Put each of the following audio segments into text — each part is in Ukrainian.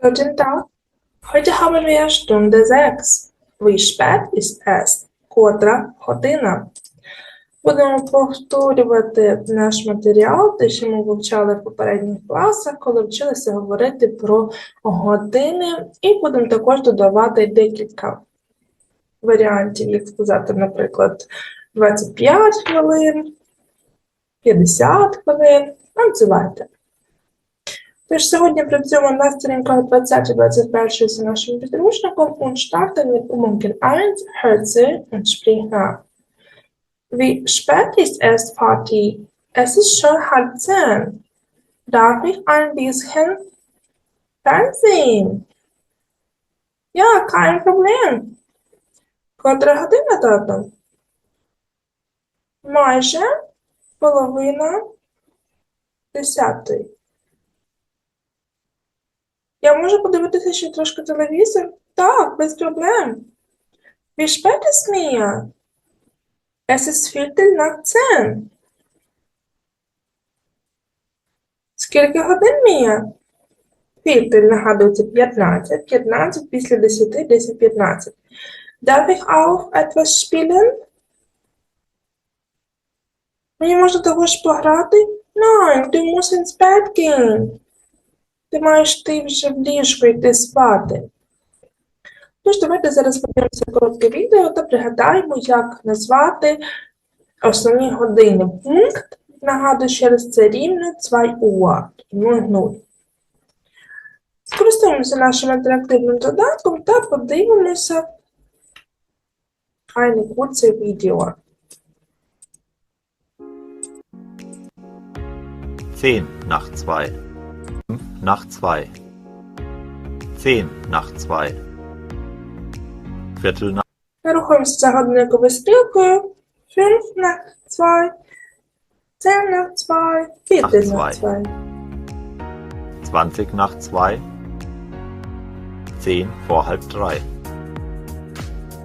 Guten Tag. Heute haben wir Stunde 6. Wie spät ist es? Котра година? Будемо повторювати наш матеріал, те, що ми вивчали в попередніх класах, коли вчилися говорити про години, і будемо також додавати декілька варіантів, як сказати, наприклад, 25 хвилин, 50 хвилин. Називайте. Тож сьогодні працюємо на сторінках 20-21 з нашим підручником und starten mit Übungen 1, Hörze und sprich nach. Wie spät ist es, Vati? Es ist schon halb zehn. Darf ich ein bisschen Fernsehen? Ja, kein Problem. Котра година, тато? Майже половина десятої. Я можу подивитися ще трошки телевізор? Так, без проблем. Wie spät ist mir? Es ist Viertel nach zehn. Скільки годин Мія? Віртель нагадується 15, 15 після 10, 10, 15. Darf ich auch etwas spielen? Мені можна також пограти? Nein, du musst ins Bett gehen. Ти маєш ти вже в ліжко йти спати. Тож, давайте зараз подивимося коротке відео та пригадаємо, як назвати основні години. Пункт, нагадую ще раз, це рівно 2 Uhr, 0. Скористаємося нашим інтерактивним додатком та подивимося eine kurze Video. 10 nach 2. 5 nach 2. 10 nach 2. Viertel nach Рухаємося за годинниковою стрілкою. 5 на 2, 10 на 2, 5 на 2. 20 nach 2. 10 vor halb 3.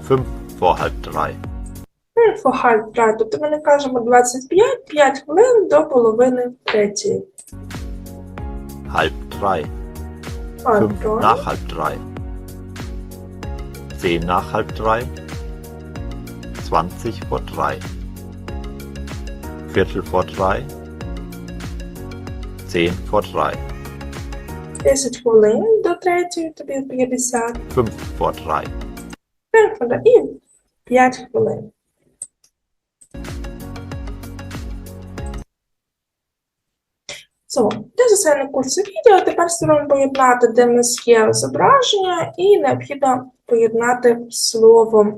5 vor halb 3. Ну, for halb 3, тобто ми не кажемо 25, 5 хвилин до половини третьої. Halb 3. Halb 5 3, nach halb 3. 10 nach halb 3. 20 vor 3. Viertel vor 3. 10 vor 3. 10 хвилин до третьої, тобі 50. 5 vor 3. 5 хвилин і 5 хвилин. So, це звичайно курси відео. Тепер спробуємо поєднати, де в нас є зображення, і необхідно поєднати слово.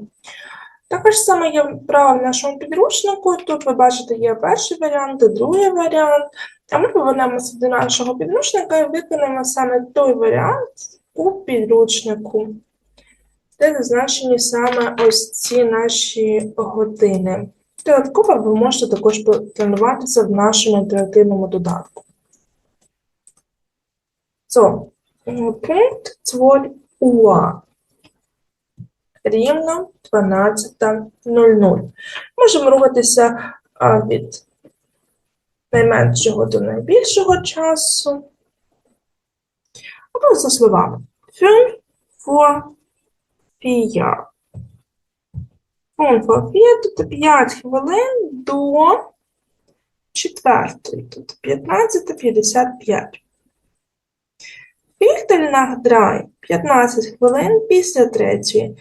Також саме є вправа в нашому підручнику. Тут ви бачите, є перший варіант другий варіант. А ми повернемося до нашого підручника і виконаємо саме той варіант у підручнику, де зазначені саме ось ці наші години. Додатково ви можете також потренуватися в нашому інтерактивному додатку. So, е, пункт 2 УА. Рівно 12.00. Можемо рухатися від найменшого до найбільшого часу. Або за словами. 5 vor 4. 5 vor 4, тобто 5 хвилин до 4, тобто 15.55. Viertel 3 – 15 хвилин після третьої.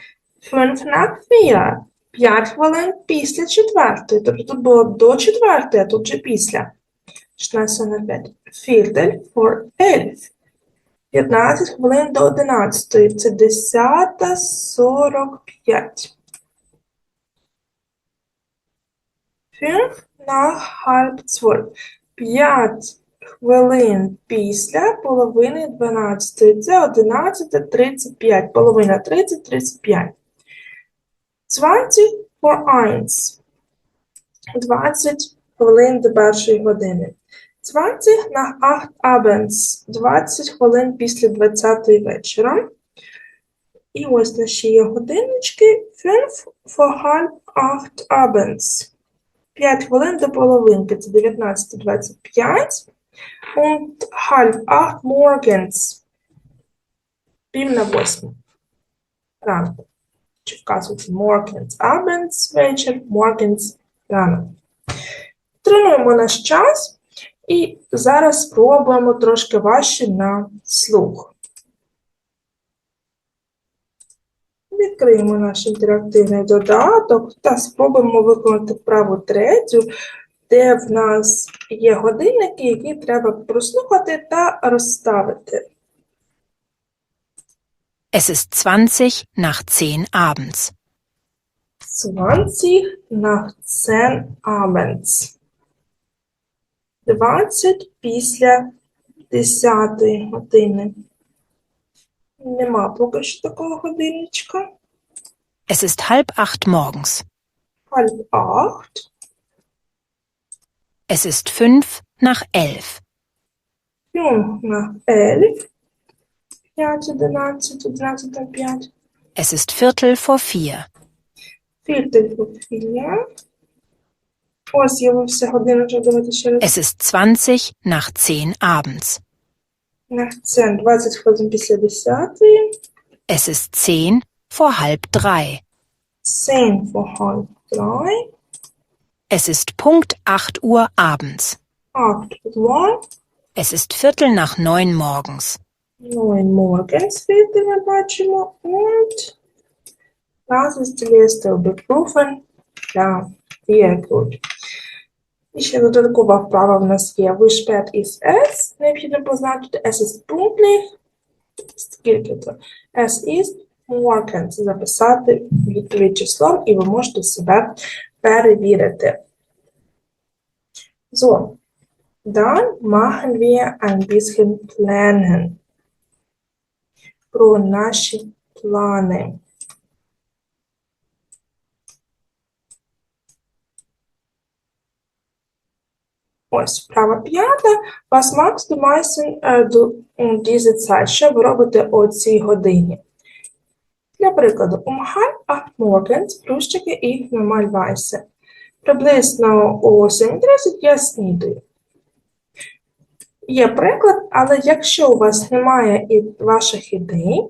5 nach 4 – 5 хвилин після четвертої. Тобто тут було до четвертої, а тут вже після. 16 на 5. Viertel for 11. 15 хвилин до 11. Це 10.45. 5 nach halb 12. 5 хвилин після половини 12. Це 11.35. Половина 30, 35. 20 for 1. 20 хвилин до першої години. 20 nach 8 abends. 20 хвилин після 20 вечора. І ось наші є годиннички. 5 for halb 8 abends. 5 хвилин до половинки. Це 19.25. Und halb acht morgens. пів на восьму ранку. Чи вказується morgens, abends, вечір, morgens, ранок. Тримуємо наш час і зараз спробуємо трошки важче на слух. Відкриємо наш інтерактивний додаток та спробуємо виконати вправу третю, де в нас є годинники, які треба прослухати та розставити. Es ist 20 nach 10 abends. 20 nach 10 abends. 20 після 10 години. Нема поки що такого годинничка. Es ist halb acht morgens. Halb acht. Es ist fünf nach elf. 5 nach 11. 5, 11, 11 на 5. Es ist viertel vor vier. Фільтр філія. Ось з'явився годиночок, давайте ще раз. Es ist 20 nach 10 abends. На це 20 хвилин після 10. Es ist 10 vor halb drei. 10 vor halb 3. Es ist Punkt 8 Uhr abends. 8 2. Es ist viertel nach neun morgens. 9 morgens Filter ми бачимо. Und das ist die Liste überprüfen. Ja, sehr gut. І ще додаткова вправа в нас є. Wie spät ist es? Необхідно позначити. Es ist pünktlich. Скільки то? Es ist morgens. Записати відповідь числом, і ви можете себе перевірити. So, dann machen wir ein bisschen planen. Про наші плани. Ось, вправа п'ята. Was magst du meisten äh, du, um diese Zeit? Що ви робите о цій годині? Для прикладу, halb acht morgens frühstücke ich normalerweise. Приблизно о 7.30 я снідаю. Є приклад, але якщо у вас немає і ваших ідей,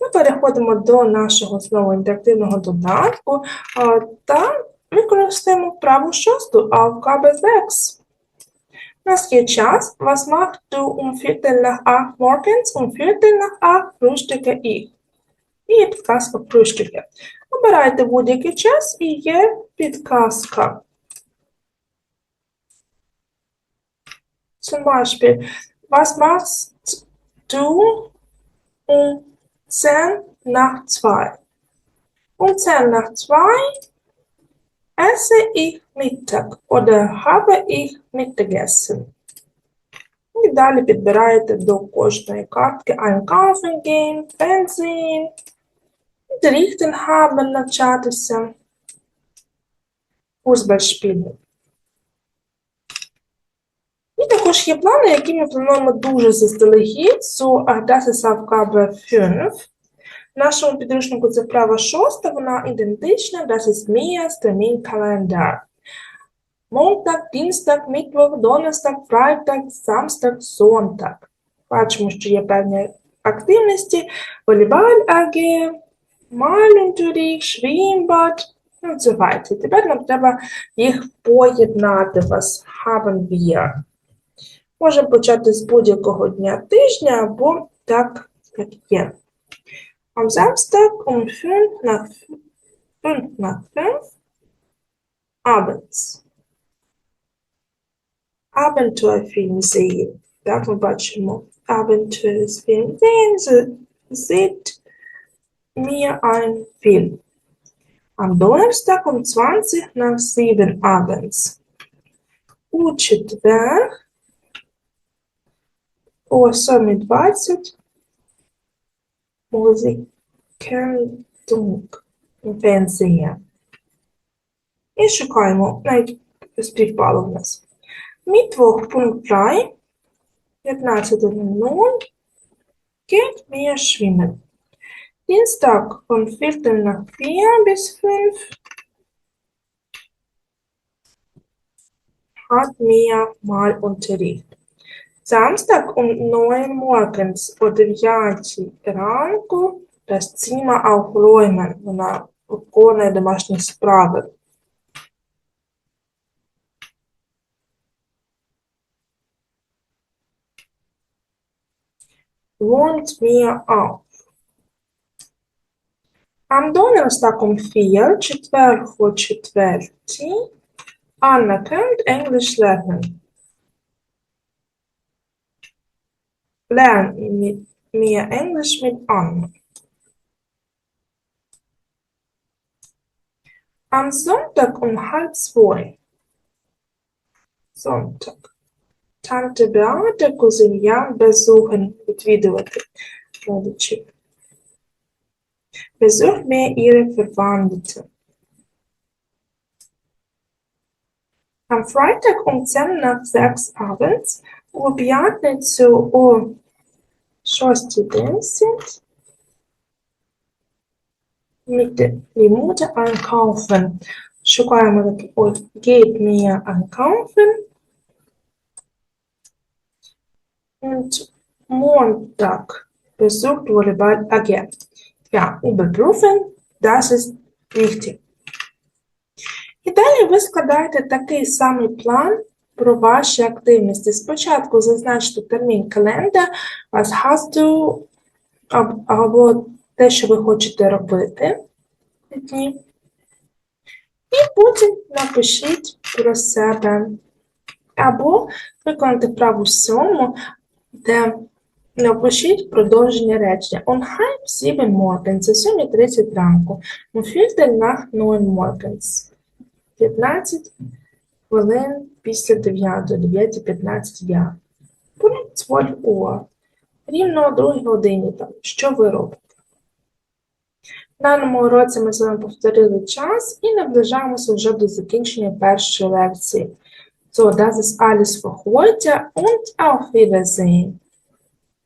ми переходимо до нашого знову інтерактивного додатку та використаємо вправу шосту Aufgabe 6. У нас є час. Was machst du um Viertel nach acht morgens? Um Viertel nach acht frühstücke ich. І підказка frühstücke. Обирайте будь-який час і є підказка. Zum Beispiel, was machst du um 10 nach 2? Um 10 nach 2 esse ich Mittag oder habe ich Mittagessen. І далі підбираєте до кожної картки Einkaufen gehen, Fernsehen, Haben, навчатися, Fußball. І також є плани, які ми плануємо дуже заздалегідь. Das ist 5. В нашому підручнику це вправа шоста, вона ідентична. Das ist Mia's Terminkalender. Montag, Dienstag, Mittwoch, Donnerstag, Freitag, Samstag, Sonntag. Бачимо, що є певні активності. Волейбол AG, Malunterricht, Schwimmbad, і so weiter. Тепер нам треба їх поєднати. Was haben wir? Можемо почати з будь-якого дня тижня або так, як є. Am Samstag um 5 nach 5 nach 5 abends. Abenteuerfilm sehen. Так ми бачимо Abenteuerfilm sehen. Sie sieht mir ein Film. Am Donnerstag um 20 nach 7 abends. У четвер о 7.20 Музикентунг пенсія. І шукаємо, навіть співпало в нас. Mittwoch Punkt 3, 15.00 geht mir schwimmen. Dienstag von Viertel nach 4 bis 5 hat mir mal Unterricht. Samstag um 9 morgens о 9 ранку das Zimmer aufräumen. Вона виконує домашні справи. Wohnt mir auf. Am Donnerstag um 4, четвер о четвертій, Anna könnt Englisch lernen. Lern mit mir Englisch mit Anna. Am Sonntag um halb zwei. Sonntag. Tante Beate, Cousin Jan besuchen, відвідувати родичів. Besuch mir ihre Verwandten. Am Freitag um 10 nach 6 abends у п'ятницю о 6.10 mit die Mutter einkaufen. Шукаємо таке ось geht mir einkaufen. Und Montag besucht Volleyball AG. Ja, überprüfen, das ist wichtig. І далі ви складаєте такий самий план про ваші активності. Спочатку зазначте термін календар, was hast або те, що ви хочете робити. І потім напишіть про себе. Або виконати праву сьому, де напишіть продовження речення. On halb sieben morgens, о 7.30 ранку. Um Viertel nach neun morgens. 15 хвилин після 9, 9.15 я. Punkt 12 Uhr. Рівно о 2 годині там. Що ви робите? В даному уроці ми з вами повторили час і наближаємося вже до закінчення першої лекції. So, das ist alles für heute und auf Wiedersehen.